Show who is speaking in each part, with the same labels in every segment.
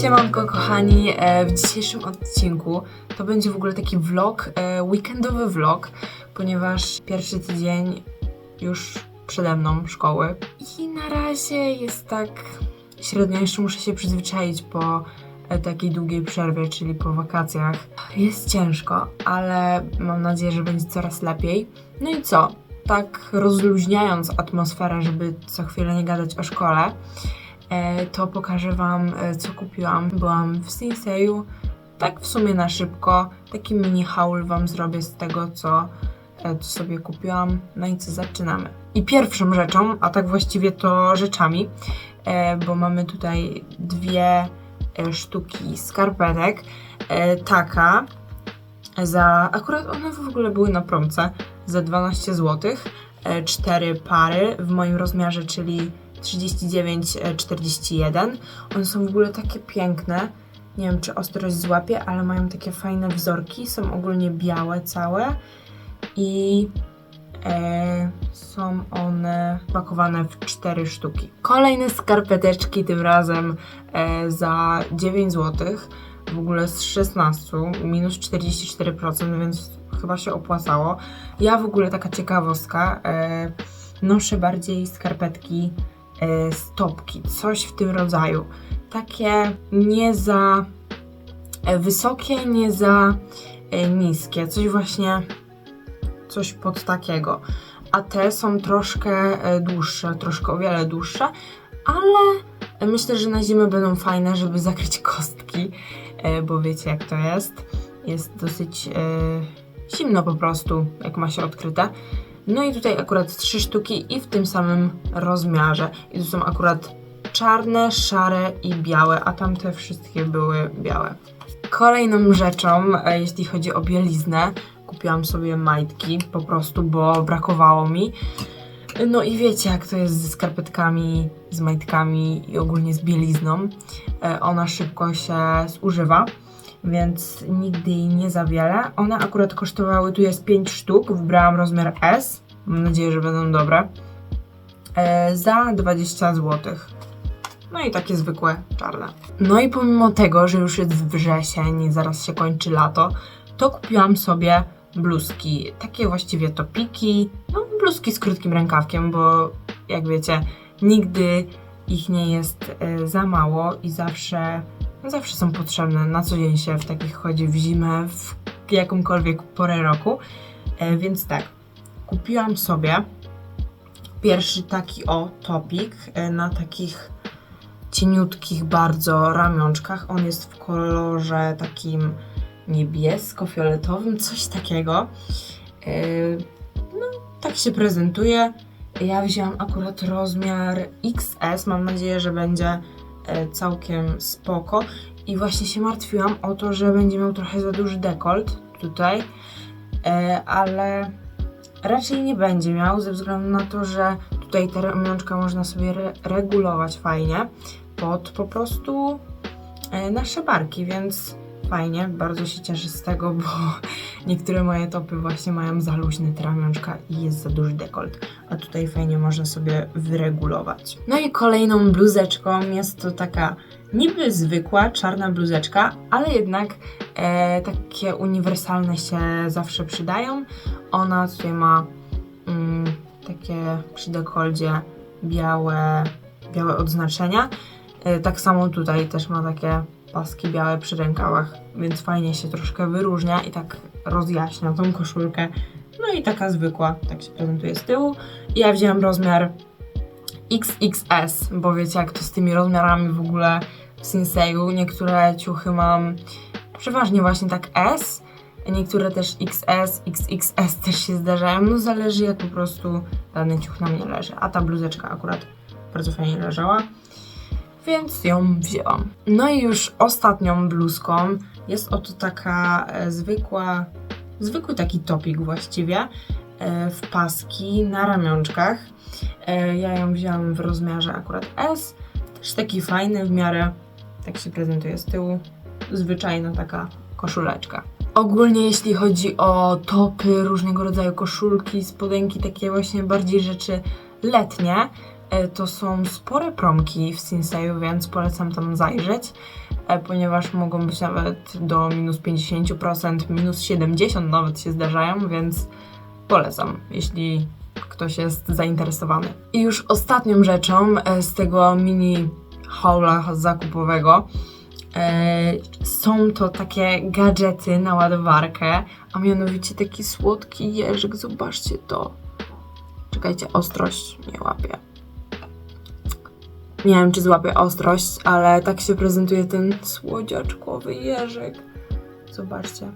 Speaker 1: Siemanko kochani, e, w dzisiejszym odcinku to będzie w ogóle taki vlog, e, weekendowy vlog, ponieważ pierwszy tydzień już przede mną szkoły i na razie jest tak średnio, jeszcze muszę się przyzwyczaić po e, takiej długiej przerwie, czyli po wakacjach. Jest ciężko, ale mam nadzieję, że będzie coraz lepiej. No i co? Tak rozluźniając atmosferę, żeby co chwilę nie gadać o szkole, to pokażę Wam, e, co kupiłam. Byłam w Sinseju, tak w sumie na szybko. Taki mini haul Wam zrobię z tego, co, e, co sobie kupiłam. No i co, zaczynamy. I pierwszą rzeczą, a tak właściwie to rzeczami, e, bo mamy tutaj dwie e, sztuki skarpetek. E, taka za, akurat one w ogóle były na promce, za 12 zł. E, cztery pary w moim rozmiarze, czyli 39-41. One są w ogóle takie piękne. Nie wiem, czy ostrość złapie, ale mają takie fajne wzorki. Są ogólnie białe całe i e, są one pakowane w cztery sztuki. Kolejne skarpeteczki, tym razem e, za 9 zł. W ogóle z 16, minus 44%, więc chyba się opłacało. Ja w ogóle taka ciekawostka, e, noszę bardziej skarpetki e, stopki, coś w tym rodzaju. Takie nie za e, wysokie, nie za e, niskie, coś właśnie, coś pod takiego. A te są troszkę e, dłuższe, troszkę o wiele dłuższe, ale myślę, że na zimę będą fajne, żeby zakryć kostki, e, bo wiecie jak to jest. Jest dosyć e, zimno po prostu, jak ma się odkryte. No i tutaj akurat trzy sztuki i w tym samym rozmiarze. I tu są akurat czarne, szare i białe, a tamte wszystkie były białe. Kolejną rzeczą, e, jeśli chodzi o bieliznę, kupiłam sobie majtki po prostu, bo brakowało mi. No i wiecie, jak to jest ze skarpetkami, z majtkami i ogólnie z bielizną. E, Ona szybko się zużywa, więc nigdy jej nie za wiele. One akurat kosztowały, tu jest 5 sztuk, wybrałam rozmiar S. Mam nadzieję, że będą dobre. E, za 20 zł. No i takie zwykłe czarne. No i pomimo tego, że już jest wrzesień zaraz się kończy lato, to kupiłam sobie bluzki. Takie właściwie topiki, no bluzki z krótkim rękawkiem, bo jak wiecie, nigdy ich nie jest e, za mało i zawsze, zawsze są potrzebne. Na co dzień się w takich chodzi w zimę, w jakąkolwiek porę roku. E, więc tak, kupiłam sobie pierwszy taki o topik e, na takich cieniutkich bardzo ramionczkach. On jest w kolorze takim niebiesko-fioletowym, coś takiego. Yy, No, tak się prezentuje. Ja wzięłam akurat rozmiar XS. Mam nadzieję, że będzie e, całkiem spoko. I właśnie się martwiłam o to, że będzie miał trochę za duży dekolt tutaj, E, ale raczej nie będzie miał, ze względu na to, że tutaj te ramionczka można sobie re regulować fajnie pod po prostu e, nasze barki, więc fajnie, bardzo się cieszę z tego, bo niektóre moje topy właśnie mają za luźne te ramionczka i jest za duży dekolt, a tutaj fajnie można sobie wyregulować. No i kolejną bluzeczką jest to taka niby zwykła, czarna bluzeczka, ale jednak e, takie uniwersalne się zawsze przydają. Ona tutaj ma mm, takie przy dekoldzie białe, białe odznaczenia. E, tak samo tutaj też ma takie paski białe przy rękawach, więc fajnie się troszkę wyróżnia i tak rozjaśnia tą koszulkę. No i taka zwykła, tak się prezentuje z tyłu. Ja wzięłam rozmiar XXS, bo wiecie jak to z tymi rozmiarami w ogóle w Sinseju. Niektóre ciuchy mam przeważnie właśnie tak S, niektóre też XS, XXS też się zdarzają. No zależy jak po prostu dany ciuch na mnie leży. A ta bluzeczka akurat bardzo fajnie leżała więc ją wzięłam. No i już ostatnią bluzką jest oto taka e, zwykła, zwykły taki topik właściwie e, w paski na ramionczkach. E, ja ją wzięłam w rozmiarze akurat S, też taki fajny w miarę, tak się prezentuje z tyłu, zwyczajna taka koszuleczka. Ogólnie jeśli chodzi o topy, różnego rodzaju koszulki, spodenki, takie właśnie bardziej rzeczy letnie, to są spore promki w Sinseju, więc polecam tam zajrzeć. e, ponieważ mogą być nawet do minus 50%, minus 70% nawet się zdarzają, więc polecam, jeśli ktoś jest zainteresowany. I już ostatnią rzeczą e, z tego mini haula zakupowego e, są to takie gadżety na ładowarkę, a mianowicie taki słodki jeżyk, zobaczcie to. Czekajcie, ostrość nie łapie. Nie wiem, czy złapie ostrość, ale tak się prezentuje ten słodziaczkowy jeżyk. Zobaczcie.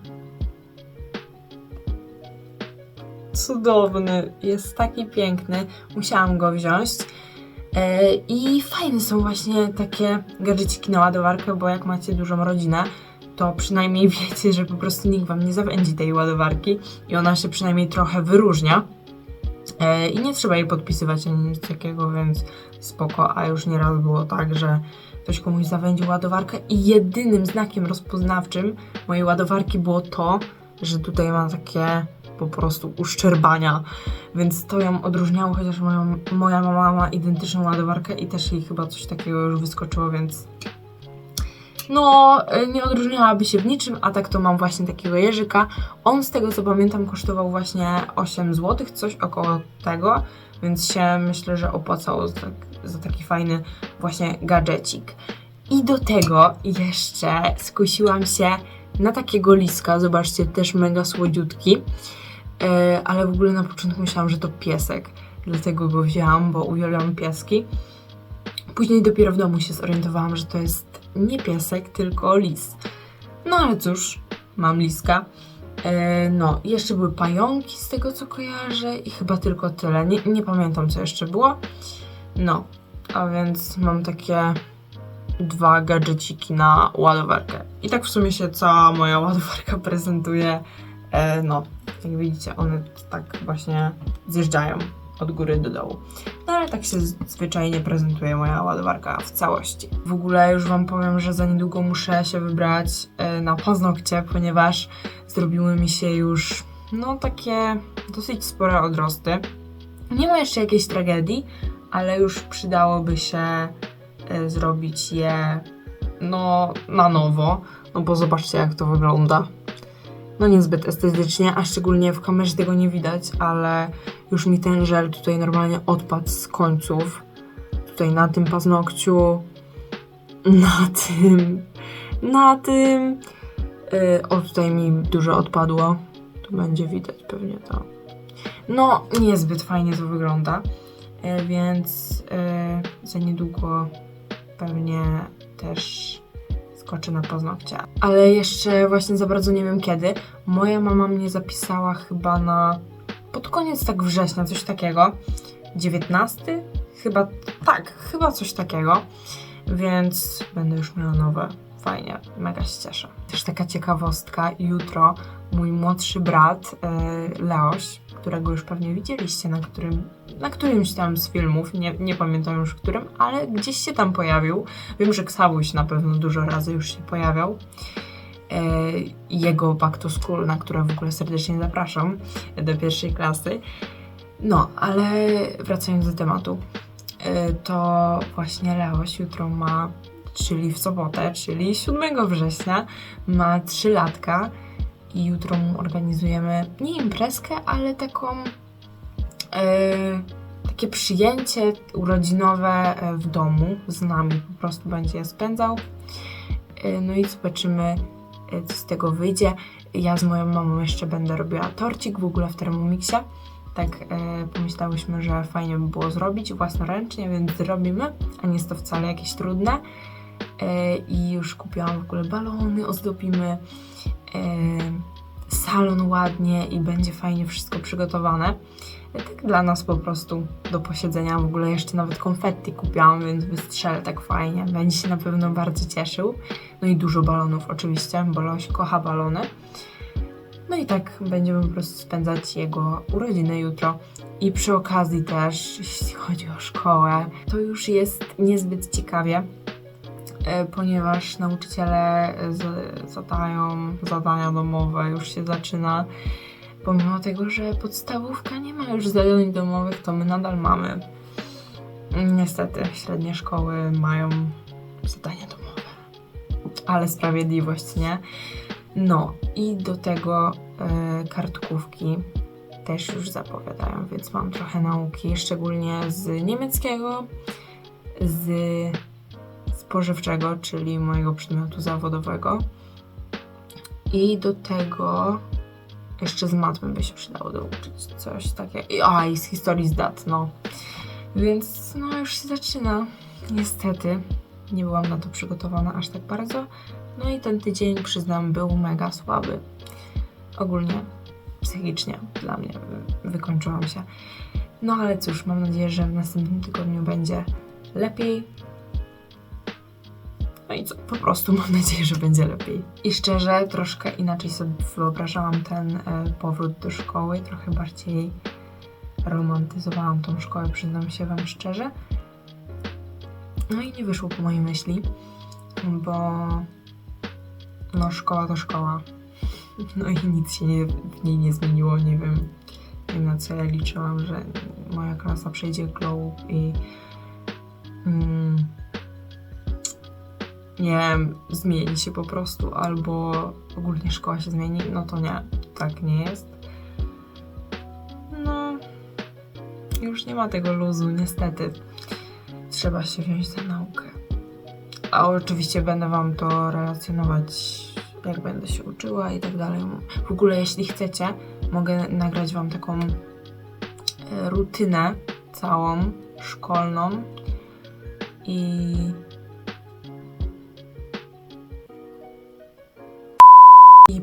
Speaker 1: Cudowny, jest taki piękny. Musiałam go wziąć. E, I fajne są właśnie takie gadżeciki na ładowarkę, bo jak macie dużą rodzinę, to przynajmniej wiecie, że po prostu nikt wam nie zawędzi tej ładowarki i ona się przynajmniej trochę wyróżnia. E, I nie trzeba jej podpisywać ani nic takiego, więc spoko. A już nieraz było tak, że ktoś komuś zawędził ładowarkę i jedynym znakiem rozpoznawczym mojej ładowarki było to, że tutaj ma takie po prostu uszczerbania, więc to ją odróżniało, chociaż moją, moja mama ma identyczną ładowarkę i też jej chyba coś takiego już wyskoczyło, więc no, y, nie odróżniałaby się w niczym, a tak to mam właśnie takiego jeżyka. On z tego co pamiętam kosztował właśnie 8 zł, coś około tego, więc się myślę, że opłacało za, tak, za taki fajny właśnie gadżecik. I do tego jeszcze skusiłam się na takiego liska, zobaczcie, też mega słodziutki, e, ale w ogóle na początku myślałam, że to piesek, dlatego go wzięłam, bo uwielbiam pieski. Później dopiero w domu się zorientowałam, że to jest nie piesek, tylko lis. No ale cóż, mam liska. E, no, jeszcze były pająki z tego co kojarzę i chyba tylko tyle. Nie, nie pamiętam co jeszcze było. No, a więc mam takie dwa gadżeciki na ładowarkę. I tak w sumie się cała moja ładowarka prezentuje. E, no, jak widzicie, one tak właśnie zjeżdżają od góry do dołu. Ale tak się zwyczajnie prezentuje moja ładowarka w całości. W ogóle już Wam powiem, że za niedługo muszę się wybrać e, na paznokcie, ponieważ zrobiły mi się już no takie dosyć spore odrosty. Nie ma jeszcze jakiejś tragedii, ale już przydałoby się e, zrobić je no na nowo, no bo zobaczcie jak to wygląda. No niezbyt estetycznie, a szczególnie w kamerze tego nie widać, ale już mi ten żel tutaj normalnie odpadł z końców. Tutaj na tym paznokciu, na tym, na tym. Yy, o, tutaj mi dużo odpadło. Tu będzie widać pewnie to. No, niezbyt fajnie to wygląda, yy, więc yy, za niedługo pewnie też skoczę na paznokcie. Ale jeszcze właśnie za bardzo nie wiem kiedy. Moja mama mnie zapisała chyba na pod koniec tak września, coś takiego. 19? Chyba tak, chyba coś takiego. Więc będę już miała nowe. Fajnie, mega się cieszę. Też taka ciekawostka, jutro mój młodszy brat, yy, Leoś, którego już pewnie widzieliście na, którym, na którymś tam z filmów, nie, nie pamiętam już którym, ale gdzieś się tam pojawił. Wiem, że Ksawuś na pewno dużo razy już się pojawiał. E, jego Back to School, na które w ogóle serdecznie zapraszam do pierwszej klasy. No, ale wracając do tematu, e, to właśnie Leoś jutro ma, czyli w sobotę, czyli 7 września, ma 3 latka i jutro mu organizujemy nie imprezkę, ale taką takie przyjęcie urodzinowe w domu z nami po prostu będzie je spędzał. No i zobaczymy, co z tego wyjdzie. Ja z moją mamą jeszcze będę robiła torcik w ogóle w Thermomixie. Tak e, pomyślałyśmy, że fajnie by było zrobić własnoręcznie, więc zrobimy, a nie jest to wcale jakieś trudne. E, I już kupiłam w ogóle balony, ozdobimy e, salon ładnie i będzie fajnie wszystko przygotowane. Tak dla nas po prostu do posiedzenia. W ogóle jeszcze nawet konfetti kupiłam, więc wystrzelę tak fajnie. Będzie się na pewno bardzo cieszył. No i dużo balonów oczywiście, bo Loś kocha balony. No i tak będziemy po prostu spędzać jego urodziny jutro. I przy okazji też, jeśli chodzi o szkołę, to już jest niezbyt ciekawie, e, ponieważ nauczyciele zadają zadania domowe, już się zaczyna. Pomimo tego, że podstawówka nie ma już zadań domowych, to my nadal mamy. Niestety, średnie szkoły mają zadania domowe. ale sprawiedliwość, nie? No i do tego e, kartkówki też już zapowiadają, więc mam trochę nauki, szczególnie z niemieckiego, z spożywczego, czyli mojego przedmiotu zawodowego. I do tego jeszcze z matmy by się przydało douczyć coś takiego. A, i z historii z dat, no. Więc no już się zaczyna. Niestety nie byłam na to przygotowana aż tak bardzo. No i ten tydzień, przyznam, był mega słaby. Ogólnie psychicznie dla mnie wy- wykończyłam się. No ale cóż, mam nadzieję, że w następnym tygodniu będzie lepiej. No i co, po prostu mam nadzieję, że będzie lepiej. I szczerze, troszkę inaczej sobie wyobrażałam ten e, powrót do szkoły, trochę bardziej romantyzowałam tą szkołę, przyznam się Wam szczerze. No i nie wyszło po mojej myśli, bo no szkoła to szkoła. No i nic się nie, w niej nie zmieniło, nie wiem, nie wiem na co ja liczyłam, że moja klasa przejdzie globe i mm, nie wiem, zmieni się po prostu, albo ogólnie szkoła się zmieni, no to nie, tak nie jest. No, już nie ma tego luzu, niestety. Trzeba się wziąć za naukę. A oczywiście będę Wam to relacjonować, jak będę się uczyła i tak dalej. W ogóle, jeśli chcecie, mogę nagrać Wam taką e, rutynę całą szkolną i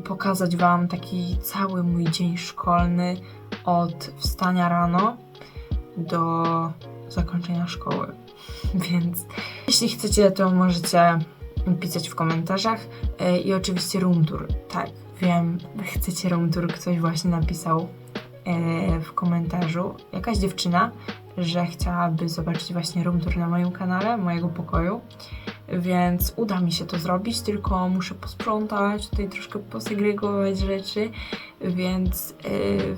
Speaker 1: pokazać Wam taki cały mój dzień szkolny od wstania rano do zakończenia szkoły. Więc jeśli chcecie, to możecie pisać w komentarzach. E, I oczywiście room tour. Tak, wiem, chcecie room tour. Ktoś właśnie napisał e, w komentarzu, jakaś dziewczyna, że chciałaby zobaczyć właśnie room tour na moim kanale, mojego pokoju. Więc uda mi się to zrobić, tylko muszę posprzątać, tutaj troszkę posegregować rzeczy, więc yy,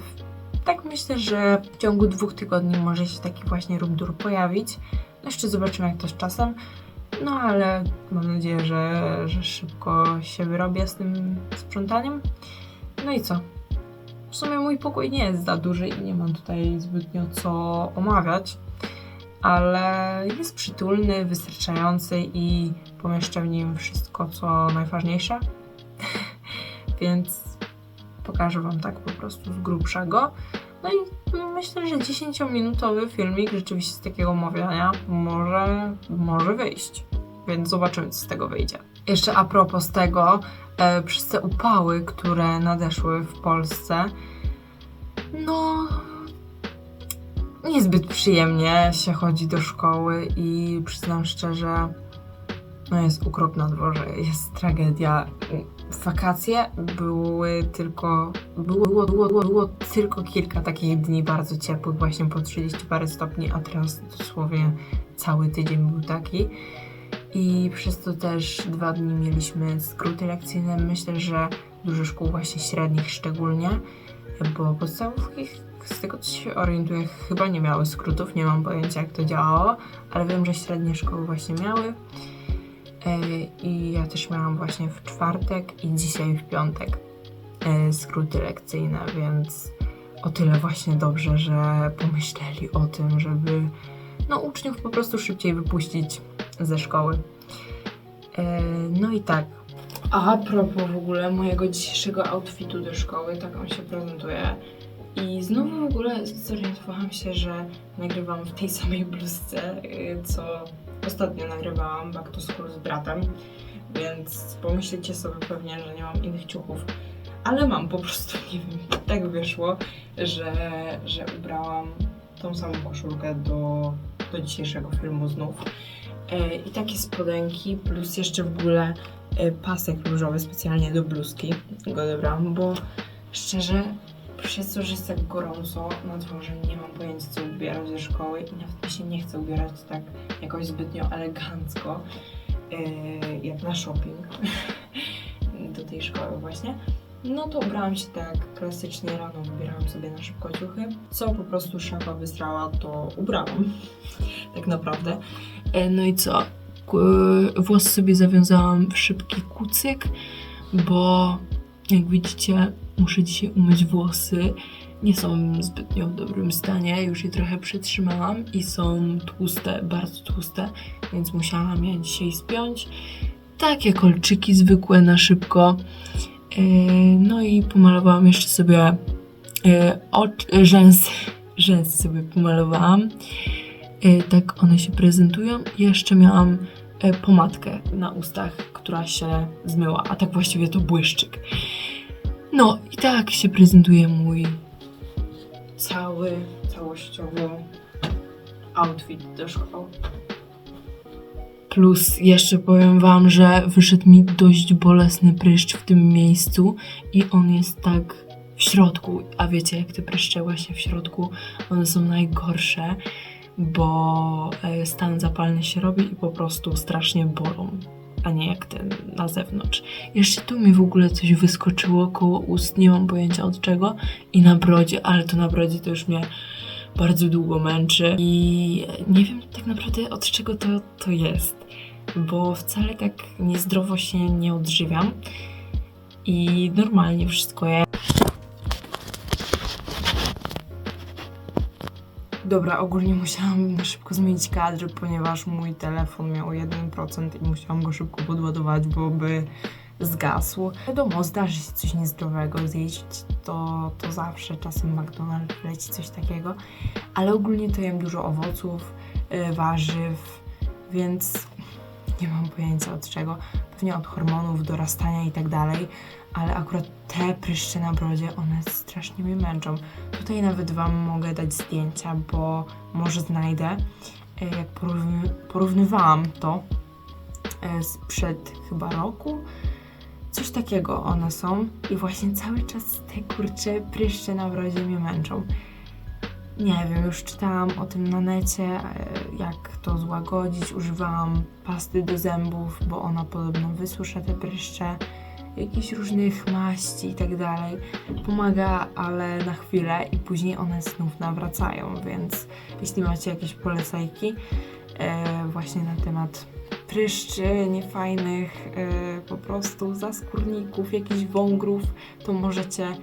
Speaker 1: tak myślę, że w ciągu dwóch tygodni może się taki właśnie room tour pojawić. No Jeszcze zobaczymy jak to z czasem. No ale mam nadzieję, że, że szybko się wyrobię z tym sprzątaniem. No i co? W sumie mój pokój nie jest za duży i nie mam tutaj zbytnio co omawiać, ale jest przytulny, wystarczający i pomieszczę w nim wszystko, co najważniejsze. Więc pokażę Wam tak po prostu z grubszego. No i myślę, że 10-minutowy filmik rzeczywiście z takiego omawiania może, może wyjść. Więc zobaczymy, co z tego wyjdzie. Jeszcze a propos tego, e, przez te upały, które nadeszły w Polsce, no niezbyt przyjemnie się chodzi do szkoły i przyznam szczerze, no jest ukropna na dworze, jest tragedia. Wakacje były tylko, było, było, było, było, było tylko kilka takich dni bardzo ciepłych, właśnie po 30 parę stopni, a teraz dosłownie cały tydzień był taki. I przez to też dwa dni mieliśmy skróty lekcyjne. Myślę, że dużo szkół właśnie średnich szczególnie, bo podstawówki z tego co się orientuję chyba nie miały skrótów, nie mam pojęcia jak to działało, ale wiem, że średnie szkoły właśnie miały. E, I ja też miałam właśnie w czwartek i dzisiaj w piątek e, skróty lekcyjne, więc o tyle właśnie dobrze, że pomyśleli o tym, żeby no, uczniów po prostu szybciej wypuścić ze szkoły. E, No i tak. A propos w ogóle mojego dzisiejszego outfitu do szkoły, tak on się prezentuje. I znowu w ogóle zorientowałam się, że nagrywam w tej samej bluzce, y, co ostatnio nagrywałam Back to School z bratem, więc pomyślicie sobie pewnie, że nie mam innych ciuchów, ale mam po prostu, nie wiem, tak wyszło, że, że ubrałam tą samą koszulkę do, do dzisiejszego filmu znów. E, I takie spodenki, plus jeszcze w ogóle e, pasek różowy specjalnie do bluzki go dobrałam, bo szczerze przez to, że jest tak gorąco na dworze, nie mam pojęcia co ubierać do szkoły i nawet mi się nie chce ubierać tak jakoś zbytnio elegancko, yy, jak na shopping do tej szkoły właśnie. No to ubrałam się tak klasycznie rano, wybierałam sobie na szybko ciuchy. Co po prostu szafa wysrała, to ubrałam. tak naprawdę. E, no i co? Ku- Włos sobie zawiązałam w szybki kucyk, bo jak widzicie, muszę dzisiaj umyć włosy. Nie są zbytnio w dobrym stanie, już je trochę przytrzymałam i są tłuste, bardzo tłuste, więc musiałam je dzisiaj spiąć. Takie kolczyki zwykłe na szybko. Yy, No i pomalowałam jeszcze sobie yy, oczy, rzęsy. Rzęsy sobie pomalowałam. Tak one się prezentują. Jeszcze miałam pomadkę na ustach, która się zmyła, a tak właściwie to błyszczyk. No i tak się prezentuje mój cały, całościowy outfit do szkoły. Plus jeszcze powiem wam, że wyszedł mi dość bolesny pryszcz w tym miejscu i on jest tak w środku. A wiecie, jak te pryszcze właśnie w środku, one są najgorsze, bo e, stan zapalny się robi i po prostu strasznie bolą, a nie jak ten na zewnątrz. Jeszcze tu mi w ogóle coś wyskoczyło koło ust, nie mam pojęcia od czego i na brodzie, ale to na brodzie to już mnie bardzo długo męczy i nie wiem tak naprawdę od czego to, to jest, bo wcale tak niezdrowo się nie odżywiam i normalnie wszystko je. Dobra, ogólnie musiałam szybko zmienić kadr, ponieważ mój telefon miał 1% i musiałam go szybko podładować, bo by zgasł. Wiadomo, zdarzy się coś niezdrowego zjeść, to, to zawsze czasem McDonald's leci coś takiego, ale ogólnie to jem dużo owoców, y, warzyw, więc nie mam pojęcia od czego. Pewnie od hormonów, dorastania i tak dalej, ale akurat te pryszcze na brodzie, one strasznie mnie męczą. Tutaj nawet Wam mogę dać zdjęcia, bo może znajdę. Y, Jak porówny, porównywałam to sprzed chyba roku, coś takiego one są i właśnie cały czas te kurcze pryszcze na brodzie mnie męczą. Nie wiem, już czytałam o tym na necie, e, jak to złagodzić. Używałam pasty do zębów, bo ona podobno wysusza te pryszcze, jakichś różnych maści i tak dalej. Pomaga, ale na chwilę i później one znów nawracają, więc jeśli macie jakieś polecajki e, właśnie na temat pryszczy niefajnych, e, po prostu zaskórników, jakichś wągrów, to możecie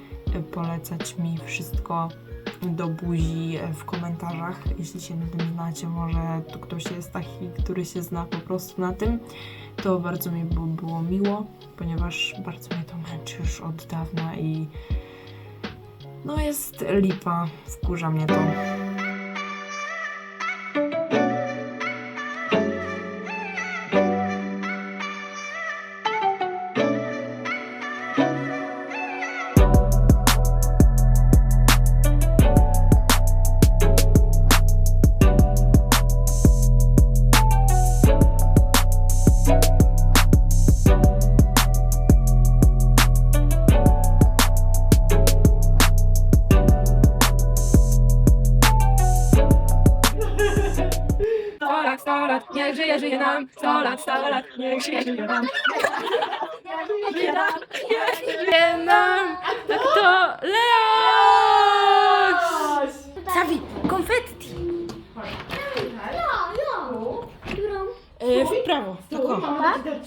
Speaker 1: polecać mi wszystko do buzi e, w komentarzach, jeśli się na tym znacie, może tu ktoś jest taki, który się zna po prostu na tym, to bardzo mi było, było miło, ponieważ bardzo mnie to męczy już od dawna i no jest lipa, wkurza mnie to.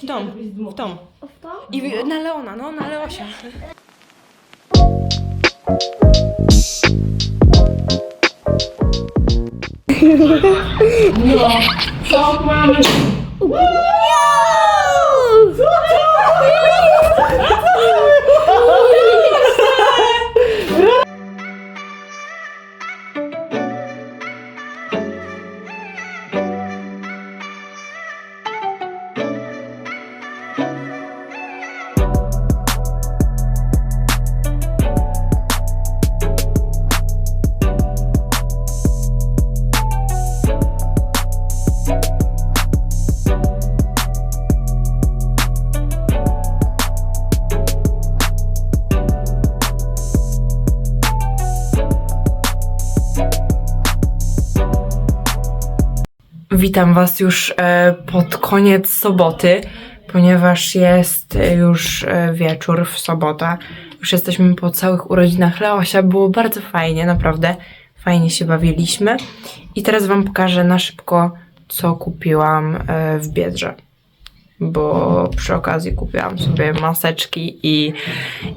Speaker 1: W tą, w tą. I w- na Leona, no, na Leosia. Witam Was już e, pod koniec soboty, ponieważ jest e, już e, wieczór w sobotę. Już jesteśmy po całych urodzinach Leosia. Było bardzo fajnie, naprawdę. Fajnie się bawiliśmy. I teraz Wam pokażę na szybko co kupiłam w Biedrze. Bo przy okazji kupiłam sobie maseczki i,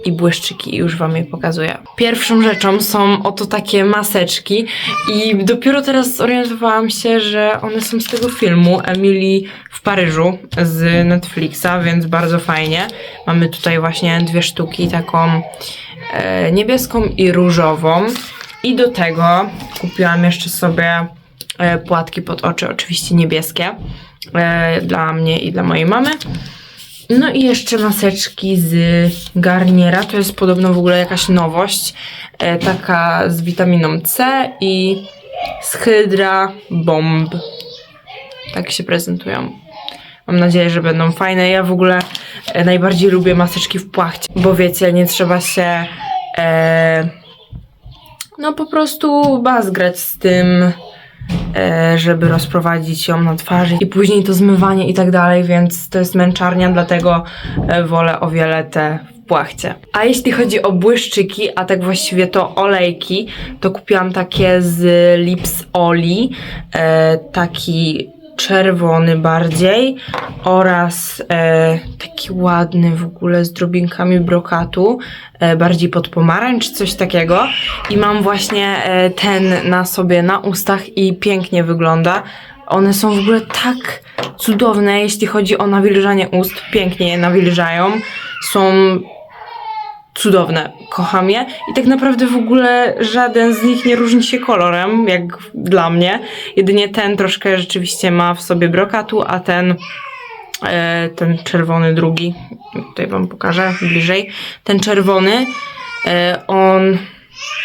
Speaker 1: i błyszczyki i już wam je pokazuję. Pierwszą rzeczą są oto takie maseczki i dopiero teraz zorientowałam się, że one są z tego filmu Emily w Paryżu z Netflixa, więc bardzo fajnie. Mamy tutaj właśnie dwie sztuki, taką e, niebieską i różową. I do tego kupiłam jeszcze sobie e, płatki pod oczy, oczywiście niebieskie, dla mnie i dla mojej mamy. No i jeszcze maseczki z Garniera, to jest podobno w ogóle jakaś nowość, e, taka z witaminą C i z Hydra Bomb. Tak się prezentują. Mam nadzieję, że będą fajne. Ja w ogóle e, najbardziej lubię maseczki w płachcie, bo wiecie, nie trzeba się e, no po prostu bazgrać z tym, e, żeby rozprowadzić ją na twarzy i później to zmywanie i tak dalej, więc to jest męczarnia, dlatego e, wolę o wiele te płachcie. A jeśli chodzi o błyszczyki, a tak właściwie to olejki, to kupiłam takie z Lips Oli, e, taki czerwony bardziej oraz e, taki ładny w ogóle z drobinkami brokatu, e, bardziej pod pomarańcz, coś takiego. I mam właśnie e, ten na sobie na ustach i pięknie wygląda. One są w ogóle tak cudowne, jeśli chodzi o nawilżanie ust. Pięknie je nawilżają. Są cudowne, kocham je i tak naprawdę w ogóle żaden z nich nie różni się kolorem, jak dla mnie. Jedynie ten troszkę rzeczywiście ma w sobie brokatu, a ten e, ten czerwony drugi, tutaj wam pokażę bliżej, ten czerwony, e, on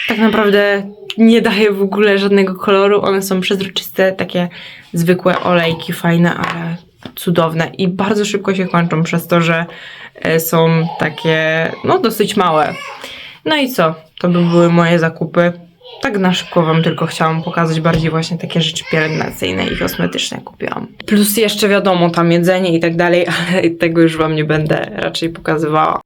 Speaker 1: tak naprawdę nie daje w ogóle żadnego koloru, one są przezroczyste, takie zwykłe olejki, fajne, ale cudowne i bardzo szybko się kończą przez to, że e, są takie, no dosyć małe. No i co? To by były moje zakupy. Tak na szybko wam tylko chciałam pokazać bardziej właśnie takie rzeczy pielęgnacyjne i kosmetyczne kupiłam. Plus jeszcze wiadomo, tam jedzenie i tak dalej, ale tego już wam nie będę raczej pokazywała.